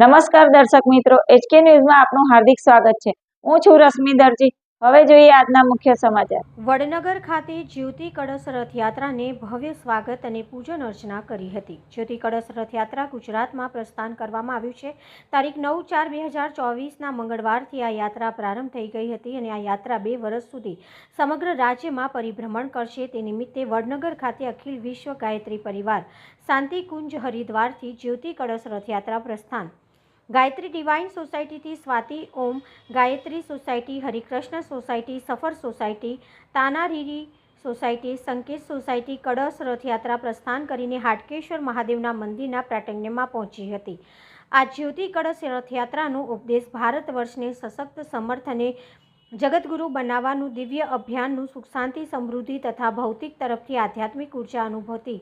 નમસ્કાર દર્શક મિત્રો એચકે ન્યૂઝમાં આપનું હાર્દિક સ્વાગત છે. હું છું રશ્મિ દરજી. હવે જોઈએ આજના મુખ્ય સમાચાર. વડનગર ખાતે જ્યોતિ કળશ રથયાત્રાને ભવ્ય સ્વાગત અને પૂજન અર્ચના કરી હતી. જ્યોતિ કળશ રથયાત્રા ગુજરાતમાં પ્રસ્થાન કરવામાં આવ્યું છે. તારીખ નવ ચાર બે હજાર ચોવીસના મંગળવારથી આ યાત્રા પ્રારંભ થઈ ગઈ હતી અને આ યાત્રા બે વર્ષ સુધી સમગ્ર રાજ્યમાં પરિભ્રમણ કરશે. તે નિમિત્તે વડનગર ખાતે અખિલ વિશ્વ ગાયત્રી પરિવાર, શાંતિકુંજ હરિદ્વારથી જ્યોતિ કળશ રથયાત્રા પ્રસ્થાન Gayatri divine સોસાયટીથી Swati Om, Gayatri society, Harikrishna society, Safar society, Tanariri society, Sanket society, કળશ રથયાત્રા પ્રસ્થાન કરીને હાટકેશ્વર મહાદેવના મંદિરના પ્રાટંગ્યમાં પહોંચી હતી. આ જ્યોતિ કળશ રથયાત્રાનો ઉપદેશ ભારત વર્ષને સશક્ત સમર્થ અને જગતગુરુ બનાવવાનું દિવ્ય અભિયાનનું સુખ શાંતિ સમૃદ્ધિ તથા ભૌતિક તરફથી આધ્યાત્મિક ઊર્જા અનુભવતી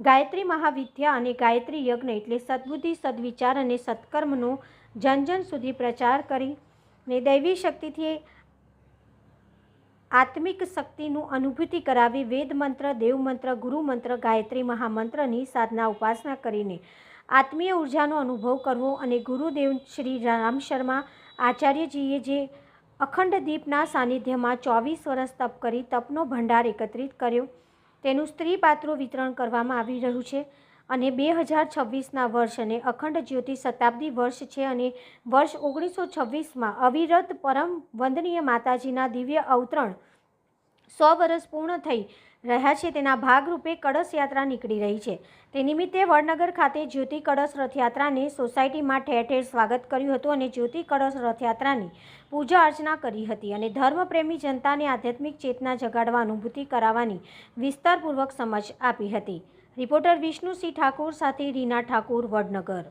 ગાયત્રી મહાવિદ્યા અને ગાયત્રી યજ્ઞ એટલે સદબુદ્ધિ, સદવિચાર અને સત્કર્મનો જન જન સુધી પ્રચાર કરીને દૈવી શક્તિથી આત્મિક શક્તિનું અનુભૂતિ કરાવી વેદ મંત્ર, દેવ મંત્ર, ગુરુ મંત્ર, ગાયત્રી મહામંત્રની સાધના ઉપાસના કરીને આત્મીય ઉર્જાનો અનુભવ કરવો અને ગુરુદેવ શ્રી રામ શર્મા આચાર્યજીએ જે અખંડ દીપના સાનિધ્યમાં ચોવીસ વર્ષ તપ કરી તપનો ભંડાર એકત્રિત કર્યો. તેનું સ્ત્રી પાત્રો વિતરણ કરવામાં આવી રહ્યું છે અને બે હજાર છવ્વીસના વર્ષ અને અખંડ જ્યોતિ શતાબ્દી વર્ષ છે અને વર્ષ ઓગણીસો છવ્વીસમાં અવિરત પરમ વંદનીય માતાજીના દિવ્ય અવતરણ સો વર્ષ પૂર્ણ થઈ રહ્યા છે તેના ભાગરૂપે કળશ યાત્રા નીકળી રહી છે. તે નિમિત્તે વડનગર ખાતે જ્યોતિ કળશ રથયાત્રાને સોસાયટીમાં ઠેર ઠેર સ્વાગત કર્યું હતું અને જ્યોતિ કળશ રથયાત્રાની પૂજા અર્ચના કરી હતી અને ધર્મપ્રેમી જનતાને આધ્યાત્મિક ચેતના જગાડવા, અનુભૂતિ કરાવવાની વિસ્તારપૂર્વક સમજ આપી હતી. રિપોર્ટર વિષ્ણુસિંહ ઠાકોર સાથે રીના ઠાકોર, વડનગર.